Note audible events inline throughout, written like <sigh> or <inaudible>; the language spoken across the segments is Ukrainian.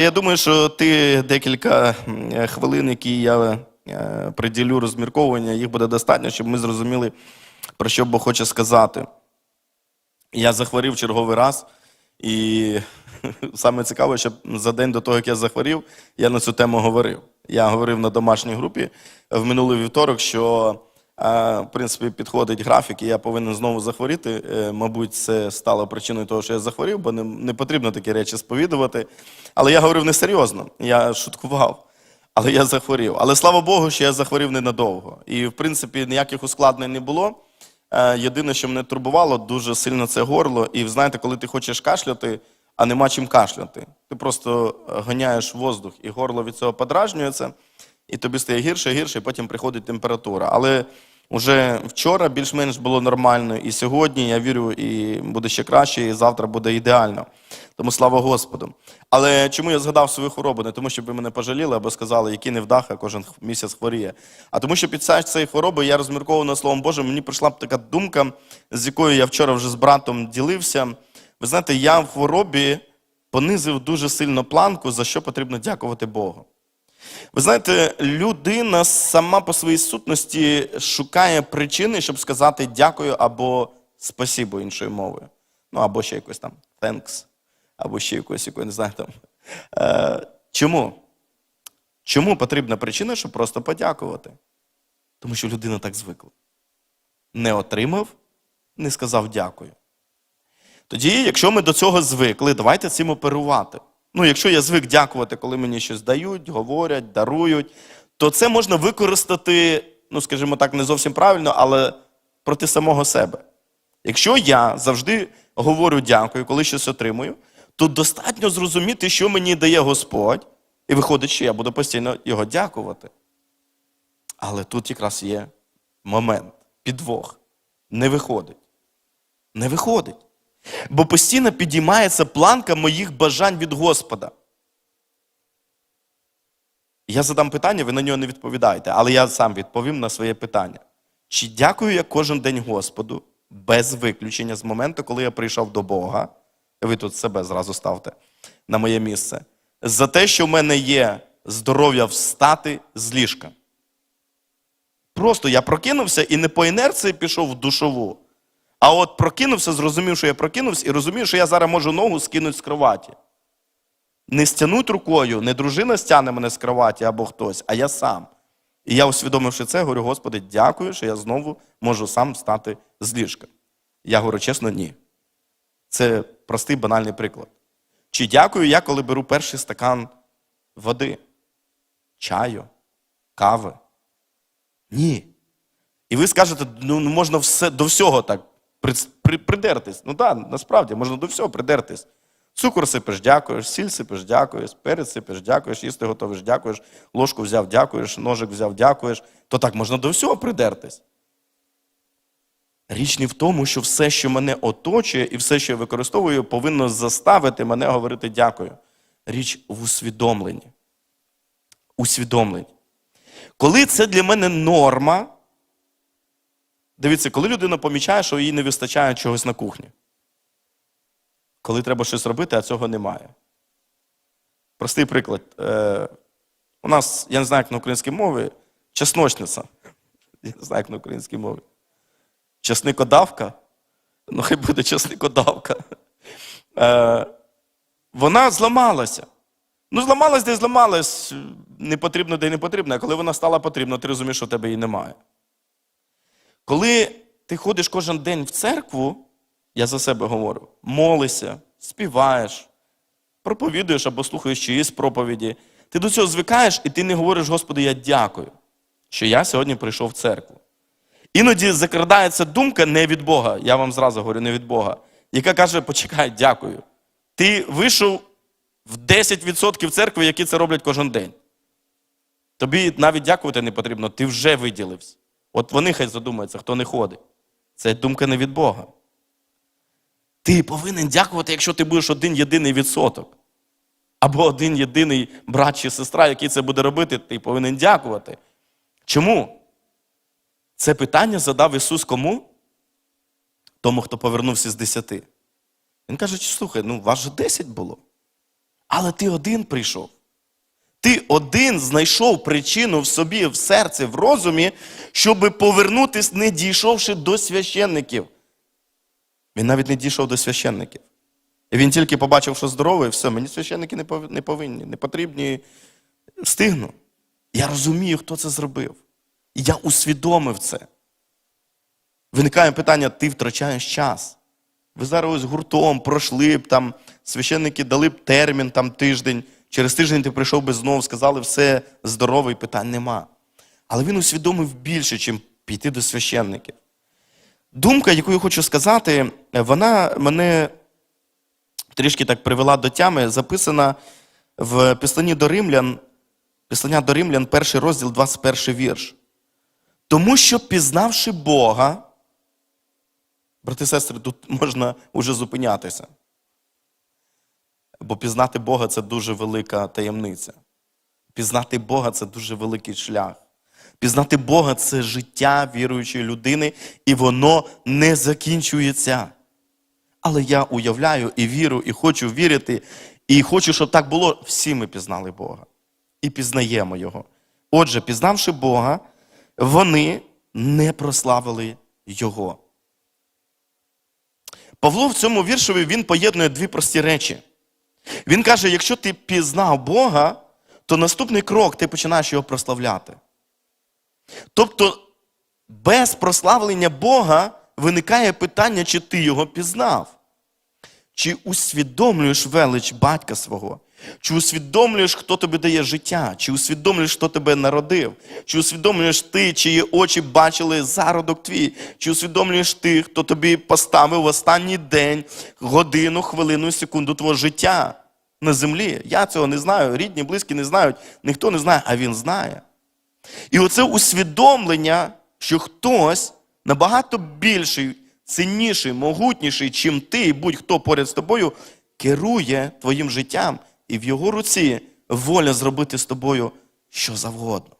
Я думаю, що ти декілька хвилин, які я е, приділю розмірковування, їх буде достатньо, щоб ми зрозуміли, про що Бог хоче сказати. Я захворів черговий раз, і <laughs> саме цікаве, що за день до того, як я захворів, я на цю тему говорив. Я говорив на домашній групі в минулий вівторок, що в принципі підходить графік, і я повинен знову захворіти. Е, Мабуть, це стало причиною того, що я захворів, бо не, не потрібно такі речі сповідувати. Але я говорив несерйозно, я шуткував. Але я захворів. Але слава Богу, що я захворів ненадовго. І, в принципі, ніяких ускладнень не було. Е, Єдине, що мене турбувало, дуже сильно це горло. І знаєте, коли ти хочеш кашляти, а нема чим кашляти, ти просто е, гоняєш воздух, і горло від цього подражнюється, і тобі стає гірше, гірше, і потім приходить температура. Але вже вчора більш-менш було нормально, і сьогодні я вірю, і буде ще краще, і завтра буде ідеально. Тому слава Господу. Але чому я згадав свою хворобу? Не тому, щоб ви мене пожаліли або сказали, який невдаха кожен місяць хворіє. А тому, що під час цієї хвороби я розмірковував над Словом Божим, мені прийшла б така думка, з якою я вчора вже з братом ділився. Ви знаєте, я в хворобі понизив дуже сильно планку, за що потрібно дякувати Богу. Ви знаєте, людина сама по своїй сутності шукає причини, щоб сказати дякую або спасибо іншою мовою. Ну, або ще якось там thanks, або ще якось, якої, не знаю там. Е, чому? Чому потрібна причина, щоб просто подякувати? Тому що людина так звикла. Не отримав, не сказав дякую. Тоді, якщо ми до цього звикли, давайте цим оперувати. Ну, якщо я звик дякувати, коли мені щось дають, говорять, дарують, то це можна використати, ну, скажімо так, не зовсім правильно, але проти самого себе. Якщо я завжди говорю дякую, коли щось отримую, то достатньо зрозуміти, що мені дає Господь, і виходить, що я буду постійно його дякувати. Але тут якраз є момент, підвох. Не виходить. Не виходить. Бо постійно підіймається планка моїх бажань від Господа. Я задам питання, ви на нього не відповідаєте, але я сам відповім на своє питання. Чи дякую я кожен день Господу без виключення з моменту, коли я прийшов до Бога? Ви тут себе зразу ставте на моє місце. За те, що в мене є здоров'я встати з ліжка. Просто я прокинувся і не по інерції пішов в душову. А от прокинувся, зрозумів, що я прокинувся, і розумів, що я зараз можу ногу скинути з кроваті. Не стянуть рукою, не дружина стягне мене з кроваті або хтось, а я сам. І я усвідомивши це, говорю, Господи, дякую, що я знову можу сам встати з ліжка. Я говорю, чесно, ні. Це простий банальний приклад. Чи дякую я, коли беру перший стакан води, чаю, кави? Ні. І ви скажете, ну можна все, до всього так при, при, придертись. Ну так, насправді, можна до всього придертись. Цукор сипеш, дякуєш, сіль сипеш, дякуєш, перець сипеш, дякуєш, їсти готовиш, дякуєш, ложку взяв, дякуєш, ножик взяв, дякуєш. То так можна до всього придертись. Річ не в тому, що все, що мене оточує, і все, що я використовую, повинно заставити мене говорити дякую. Річ в усвідомленні. Усвідомленні. Коли це для мене норма, дивіться, коли людина помічає, що їй не вистачає чогось на кухні. Коли треба щось робити, а цього немає. Простий приклад. Е, у нас, я не знаю, як на українській мові, чесночниця. <laughs> Я не знаю, як на українській мові. Чесникодавка. Ну, хай буде чесникодавка. Е, вона зламалася. Ну, зламалась, де зламалась, не потрібно, де не потрібно, а коли вона стала потрібна, ти розумієш, що тебе її немає. Коли ти ходиш кожен день в церкву, я за себе говорю, молишся, співаєш, проповідуєш або слухаєш чиїсь проповіді, ти до цього звикаєш, і ти не говориш, Господи, я дякую, що я сьогодні прийшов в церкву. Іноді закрадається думка не від Бога, я вам зразу говорю, не від Бога, яка каже, почекай, дякую. Ти вийшов в 10% церкви, які це роблять кожен день. Тобі навіть дякувати не потрібно, ти вже виділився. От вони хай задумаються, хто не ходить. Це думка не від Бога. Ти повинен дякувати, якщо ти будеш один єдиний відсоток. Або один єдиний брат чи сестра, який це буде робити, ти повинен дякувати. Чому? Це питання задав Ісус кому? Тому, хто повернувся з десяти. Він каже, слухай, ну вас же 10 було. Але ти один прийшов. Ти один знайшов причину в собі, в серці, в розумі, щоб повернутись, не дійшовши до священників. Він навіть не дійшов до священників. І він тільки побачив, що здоровий, все, мені священники не повинні, не потрібні. Встигну. Я розумію, хто це зробив. І я усвідомив це. Виникає питання: ти втрачаєш час. Ви зараз ось гуртом пройшли б там, священники дали б термін там тиждень. Через тиждень ти прийшов би знову, сказали, все здоровий, питань нема. Але він усвідомив більше, чим піти до священників. Думка, яку я хочу сказати, вона мене трішки так привела до тями, записана в післанні до Римлян, післання до Римлян, перший розділ, 21 вірш. Тому що, пізнавши Бога, брати і сестри, тут можна уже зупинятися. Бо пізнати Бога це дуже велика таємниця. Пізнати Бога це дуже великий шлях. Пізнати Бога це життя віруючої людини, і воно не закінчується. Але я уявляю і вірю, і хочу вірити, і хочу, щоб так було. Всі ми пізнали Бога і пізнаємо Його. Отже, пізнавши Бога, вони не прославили Його. Павло в цьому віршові він поєднує дві прості речі. Він каже: якщо ти пізнав Бога, то наступний крок ти починаєш його прославляти. Тобто, без прославлення Бога виникає питання, чи ти його пізнав. Чи усвідомлюєш велич батька свого? Чи усвідомлюєш, хто тобі дає життя? Чи усвідомлюєш, хто тебе народив? Чи усвідомлюєш ти, чиї очі бачили зародок твій? Чи усвідомлюєш ти, хто тобі поставив в останній день, годину, хвилину, секунду твого життя на землі? Я цього не знаю, рідні, близькі не знають, ніхто не знає, а він знає. І оце усвідомлення, що хтось набагато більший, цінніший, могутніший, чим ти, і будь-хто поряд з тобою, керує твоїм життям, і в його руці воля зробити з тобою що завгодно.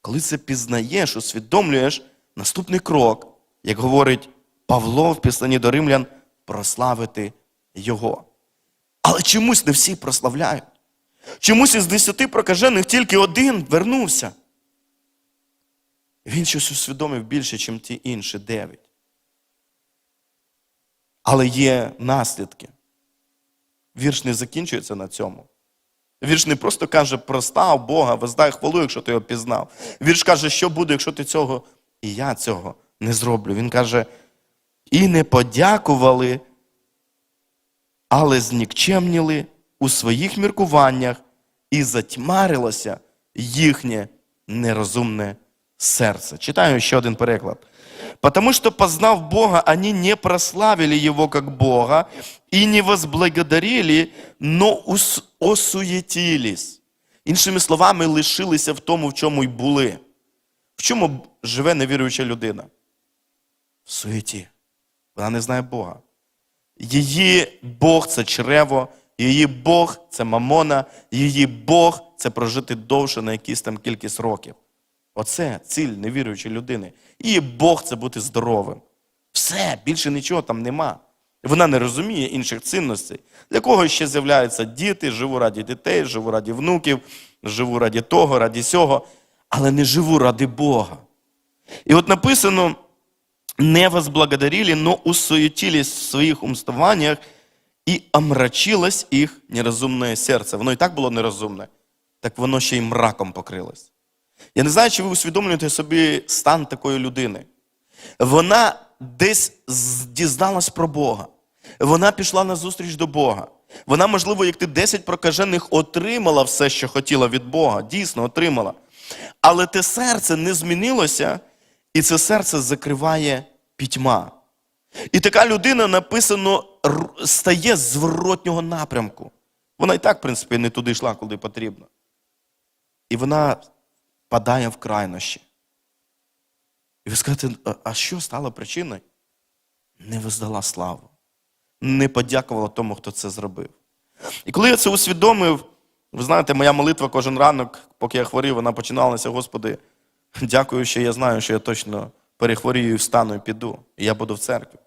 Коли це пізнаєш, усвідомлюєш, наступний крок, як говорить Павло в післанні до римлян, прославити Його. Але чомусь не всі прославляють. Чомусь із десяти прокажених тільки один вернувся. Він щось усвідомив більше, ніж ті інші дев'ять. Але є наслідки. Вірш не закінчується на цьому. Вірш не просто каже, простав Бога, воздай хвалу, якщо ти його пізнав. Вірш каже, що буде, якщо ти цього, і я цього не зроблю. Він каже, і не подякували, але знікчемніли у своїх міркуваннях, і затьмарилося їхнє нерозумне серце. Читаю ще один переклад. Потому что, познав Бога, они не прославили Его как Бога и не возблагодарили, но осуєтілись. Іншими словами, лишилися в тому, в чому й були. В чому живе невіруюча людина? В суєті. Вона не знає Бога. Її Бог це чрево, її Бог це мамона, її Бог це прожити довше на якісь там кількість років. Оце ціль невіруючої людини. Її Бог це бути здоровим. Все, більше нічого там нема. Вона не розуміє інших цінностей. Для кого ще з'являються діти, живу раді дітей, живу раді внуків, живу раді того, раді сього, але не живу ради Бога. І от написано, не возблагодарили, но усуетились в своїх умствованиях і омрачилось їх нерозумне серце. Воно і так було нерозумне, так воно ще й мраком покрилось. Я не знаю, чи ви усвідомлюєте собі стан такої людини. Вона десь дізналась про Бога. Вона пішла на зустріч до Бога. Вона, можливо, як ти 10 прокажених, отримала все, що хотіла від Бога. Дійсно, отримала. Але те серце не змінилося, і це серце закриває пітьма. І така людина написано стає з зворотнього напрямку. Вона і так, в принципі, не туди йшла, куди потрібно. І вона падає в крайнощі. І ви скажете, «А- що стало причиною? Не воздала славу, не подякувала тому, хто це зробив. І коли я це усвідомив, ви знаєте, моя молитва кожен ранок, поки я хворів, вона починалася, Господи, дякую, що я знаю, що я точно перехворію і встану і піду. І я буду в церкві.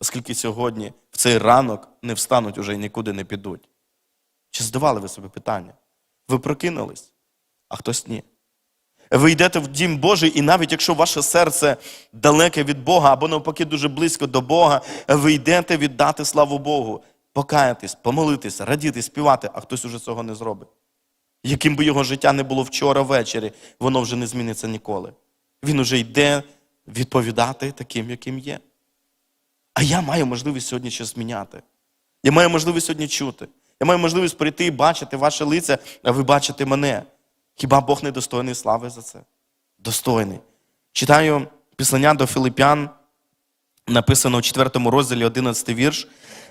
Оскільки сьогодні в цей ранок не встануть уже і нікуди не підуть. Чи задавали ви собі питання? Ви прокинулись, а хтось ні. Ви йдете в дім Божий, і навіть якщо ваше серце далеке від Бога або навпаки дуже близько до Бога, ви йдете віддати славу Богу, покаятись, помолитись, радіти, співати, а хтось уже цього не зробить. Яким би його життя не було вчора ввечері, воно вже не зміниться ніколи. Він уже йде відповідати таким, яким є. А я маю можливість сьогодні щось зміняти. Я маю можливість сьогодні чути. Я маю можливість прийти і бачити ваше лице, а ви бачите мене. Хіба Бог не достойний слави за це? Достойний. Читаю післання до Филипян, написано у 4 розділі 11 вірш.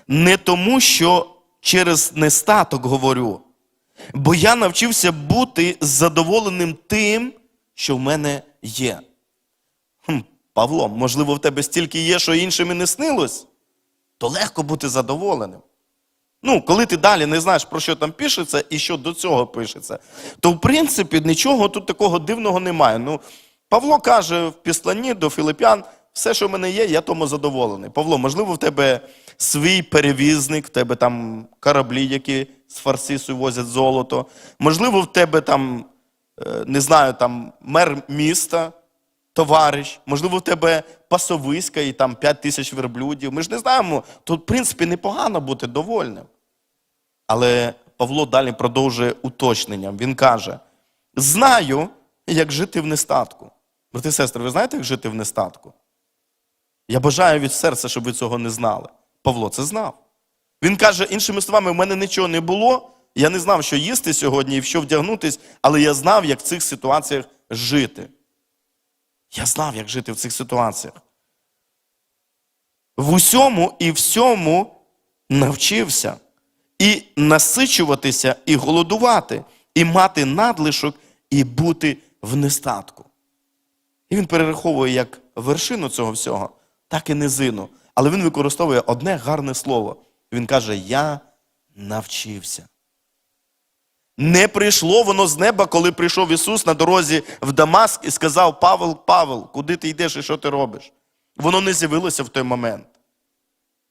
Не тому, що через нестаток говорю, бо я навчився бути задоволеним тим, що в мене є. Хм, Павло, можливо, в тебе стільки є, що іншим і не снилось, то легко бути задоволеним. Ну, коли ти далі не знаєш, про що там пишеться і що до цього пишеться, то в принципі нічого тут такого дивного немає. Ну, Павло каже в післанні до Філип'ян, все, що в мене є, я тому задоволений. Павло, можливо, в тебе свій перевізник, в тебе там кораблі, які з Фарсису возять золото. Можливо, в тебе там, е, не знаю, там мер міста, товариш, можливо, в тебе пасовиська і там 5 тисяч верблюдів. Ми ж не знаємо, тут, в принципі, непогано бути довольним. Але Павло далі продовжує уточненням. Він каже: знаю, як жити в нестатку. Брати сестри, ви знаєте, як жити в нестатку? Я бажаю від серця, щоб ви цього не знали. Павло це знав. Він каже, іншими словами, в мене нічого не було, я не знав, що їсти сьогодні і в що вдягнутись, але я знав, як в цих ситуаціях жити. Я знав, як жити в цих ситуаціях. В усьому і всьому навчився і насичуватися, і голодувати, і мати надлишок, і бути в нестатку. І він перераховує як вершину цього всього, так і низину. Але він використовує одне гарне слово. Він каже: Я навчився. Не прийшло воно з неба, коли прийшов Ісус на дорозі в Дамаск і сказав: Павел, Павел, куди ти йдеш і що ти робиш? Воно не з'явилося в той момент.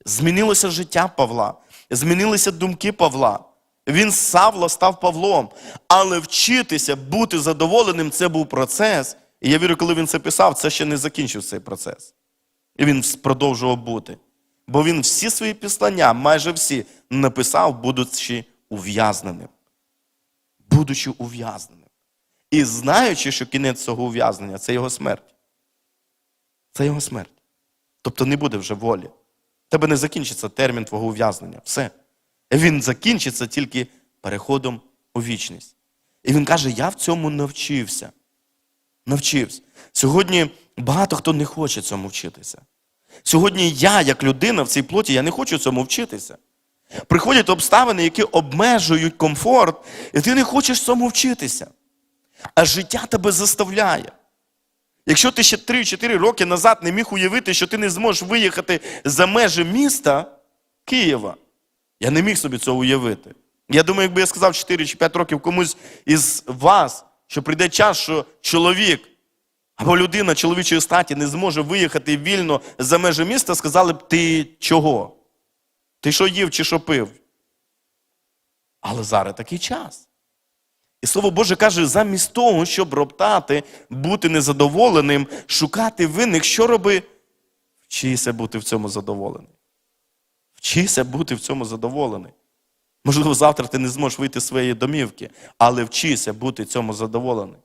Змінилося життя Павла, змінилися думки Павла. Він з Савла став Павлом. Але вчитися бути задоволеним це був процес. І я вірю, коли він це писав, це ще не закінчив цей процес. І він продовжував бути. Бо він всі свої післання, майже всі, написав, будучи ув'язненим. Будучи ув'язненим. І знаючи, що кінець цього ув'язнення це його смерть. Це його смерть. Тобто не буде вже волі. Тебе не закінчиться термін твого ув'язнення. Все. Він закінчиться тільки переходом у вічність. І він каже: Я в цьому навчився. Навчився. Сьогодні багато хто не хоче цьому вчитися. Сьогодні я, як людина в цій плоті, я не хочу цьому вчитися. Приходять обставини, які обмежують комфорт, і ти не хочеш цьому вчитися. А життя тебе заставляє. Якщо ти ще 3-4 роки назад не міг уявити, що ти не зможеш виїхати за межі міста Києва, я не міг собі цього уявити. Я думаю, якби я сказав 4 чи 5 років комусь із вас, що прийде час, що чоловік або людина чоловічої статі не зможе виїхати вільно за межі міста, сказали б, ти чого? Ти що їв чи що пив? Але зараз такий час. І слово Боже каже, замість того, щоб роптати, бути незадоволеним, шукати винних, що роби? Вчися бути в цьому задоволений. Вчися бути в цьому задоволений. Можливо, завтра ти не зможеш вийти з своєї домівки, але вчися бути в цьому задоволений.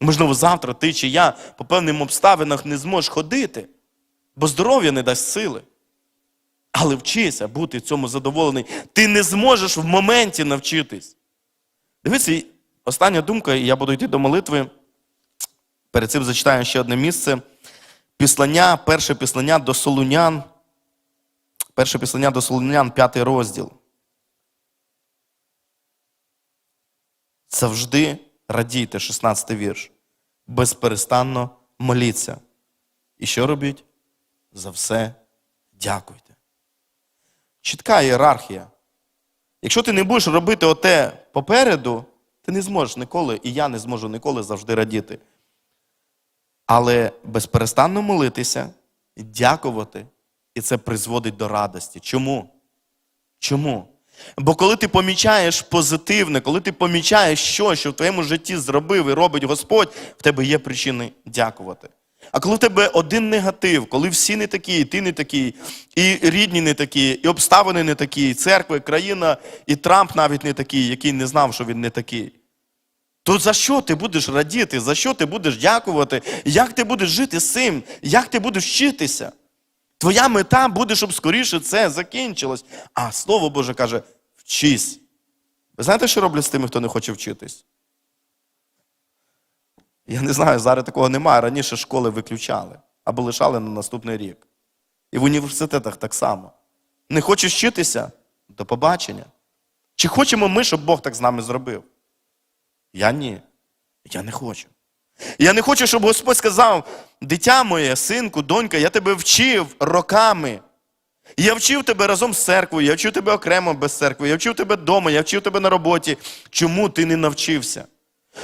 Можливо, завтра ти чи я по певним обставинах не зможеш ходити, бо здоров'я не дасть сили. Але вчися бути в цьому задоволений. Ти не зможеш в моменті навчитись. Дивіться, остання думка, і я буду йти до молитви. Перед цим зачитаю ще одне місце. Післання, перше післання до Солунян. Перше післання до Солунян, п'ятий розділ. Завжди радійте, 16 вірш. Безперестанно моліться. І що робіть? За все дякуйте. Чітка ієрархія. Якщо ти не будеш робити оте попереду, ти не зможеш ніколи, і я не зможу ніколи завжди радіти. Але безперестанно молитися, дякувати, і це призводить до радості. Чому? Чому? Бо коли ти помічаєш позитивне, коли ти помічаєш що, що в твоєму житті зробив і робить Господь, в тебе є причини дякувати. А коли в тебе один негатив, коли всі не такі, і ти не такий, і рідні не такі, і обставини не такі, і церква, і країна, і Трамп навіть не такий, який не знав, що він не такий. То за що ти будеш радіти? За що ти будеш дякувати? Як ти будеш жити з цим? Як ти будеш вчитися? Твоя мета буде, щоб скоріше це закінчилось. А Слово Боже каже: вчись. Ви знаєте, що роблять з тими, хто не хоче вчитись? Я не знаю, зараз такого немає. Раніше школи виключали або лишали на наступний рік. І в університетах так само. Не хочеш вчитися? До побачення. Чи хочемо ми, щоб Бог так з нами зробив? Я ні. Я не хочу. Я не хочу, щоб Господь сказав: дитя моє, синку, донька, я тебе вчив роками. Я вчив тебе разом з церквою, я вчив тебе окремо без церкви, я вчив тебе вдома, я вчив тебе на роботі. Чому ти не навчився?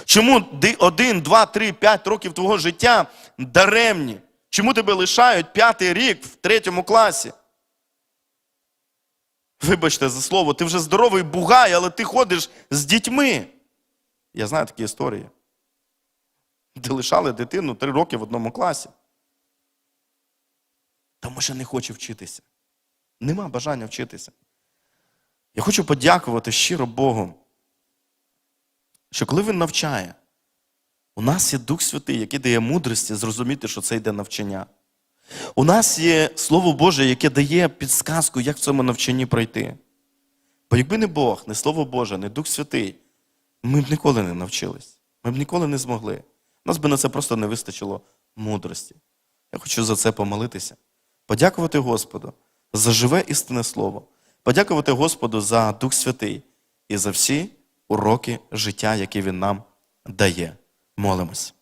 Чому ди- один, два, три, п'ять років твого життя даремні? Чому тебе лишають п'ятий рік в третьому класі? Вибачте за слово, ти вже здоровий бугай, але ти ходиш з дітьми. Я знаю такі історії. Де лишали дитину три роки в одному класі. Тому що не хоче вчитися. Нема бажання вчитися. Я хочу подякувати щиро Богу, що коли Він навчає, у нас є Дух Святий, який дає мудрості зрозуміти, що це йде навчання. У нас є Слово Боже, яке дає підсказку, як в цьому навчанні пройти. Бо якби не Бог, не Слово Боже, не Дух Святий, ми б ніколи не навчились. Ми б ніколи не змогли. Нас би на це просто не вистачило мудрості. Я хочу за це помолитися. Подякувати Господу за живе істинне слово. Подякувати Господу за Дух Святий і за всі уроки життя, які Він нам дає. Молимось.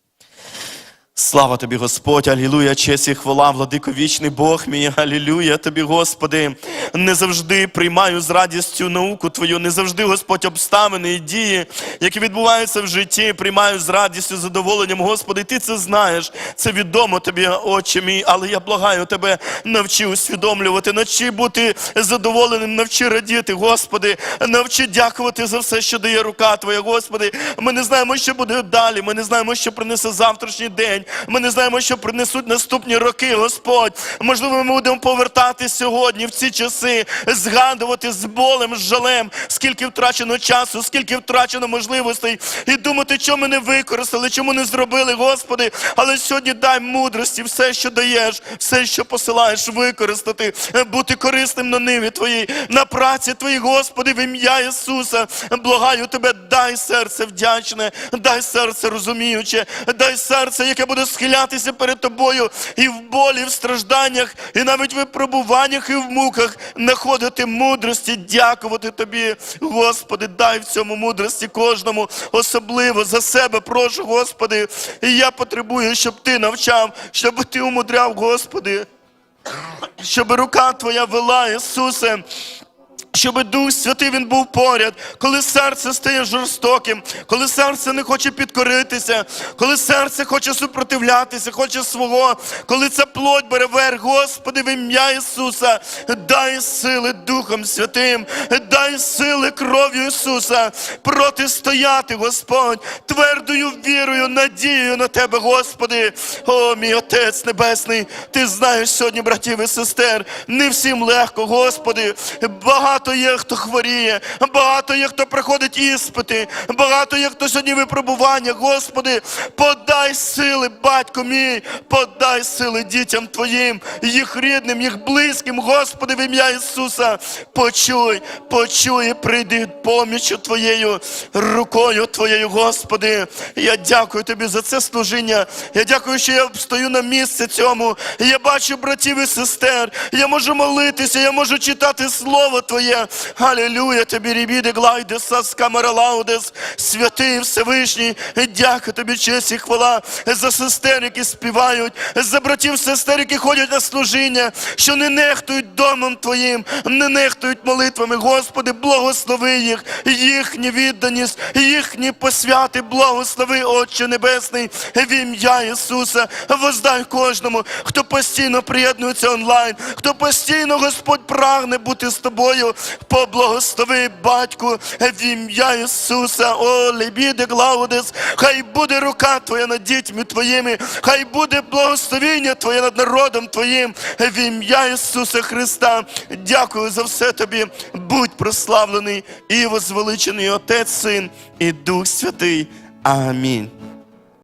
Слава тобі, Господь, алілуя, честь і хвала, владико вічний Бог мій, алілуя тобі, Господи. Не завжди приймаю з радістю науку Твою, не завжди, Господь, обставини і дії, які відбуваються в житті, приймаю з радістю, задоволенням, Господи, Ти це знаєш, це відомо тобі, Отче мій, але я благаю Тебе, навчи усвідомлювати, навчи бути задоволеним, навчи радіти, Господи, навчи дякувати за все, що дає рука Твоя, Господи. Ми не знаємо, що буде далі, ми не знаємо, що принесе завтрашній день. Ми не знаємо, що принесуть наступні роки, Господь. Можливо, ми будемо повертати сьогодні в ці часи, згадувати з болем, з жалем, скільки втрачено часу, скільки втрачено можливостей, і думати, чому ми не використали, чому не зробили, Господи. Але сьогодні дай мудрості, все, що даєш, все, що посилаєш, використати, бути корисним на ниві Твоїй, на праці Твоїй, Господи, в ім'я Ісуса. Благаю Тебе, дай серце вдячне, дай серце розуміюче, дай серце, яке буде схилятися перед Тобою і в болі, і в стражданнях, і навіть в випробуваннях, і в муках знаходити мудрості, дякувати Тобі, Господи, дай в цьому мудрості кожному, особливо за себе прошу, Господи. І я потребую, щоб Ти навчав, щоб Ти умудряв, Господи. Щоб рука Твоя вела, Ісусе, щоб Дух Святий Він був поряд, коли серце стає жорстоким, коли серце не хоче підкоритися, коли серце хоче супротивлятися, хоче свого, коли ця плоть бере верх, Господи, в ім'я Ісуса, дай сили Духом Святим, дай сили кров'ю Ісуса протистояти, Господь, твердою вірою, надією на Тебе, Господи. О, мій Отець Небесний, Ти знаєш сьогодні, братів і сестер, не всім легко, Господи. Багато є, хто хворіє, багато є, хто приходить іспити, багато є, хто сьогодні випробування. Господи, подай сили, батько мій, подай сили дітям Твоїм, їх рідним, їх близьким, Господи, в ім'я Ісуса. Почуй, почуй, і прийди помічю Твоєю рукою Твоєю, Господи. Я дякую Тобі за це служіння. Я дякую, що я стою на місці цьому. Я бачу братів і сестер. Я можу молитися, я можу читати Слово Твоє. Алілюя тобі, рібіде, глайде, сас, камера лаудес, святий Всевишній. Дякую тобі, честь і хвала за сестер, які співають, за братів сестер, які ходять на служіння, що не нехтують домом Твоїм, не нехтують молитвами. Господи, благослови їх, їхню відданість, їхні посвяти, благослови, Отче Небесний, в ім'я Ісуса. Воздай кожному, хто постійно приєднується онлайн, хто постійно, Господь, прагне бути з тобою. Поблагослови батьку в ім'я Ісуса, о лебіде Глаудес, хай буде рука Твоя над дітьми Твоїми, хай буде благословіння Твоє над народом Твоїм в ім'я Ісуса Христа. Дякую за все Тобі. Будь прославлений і возвеличений Отець, Син і Дух Святий. Амінь.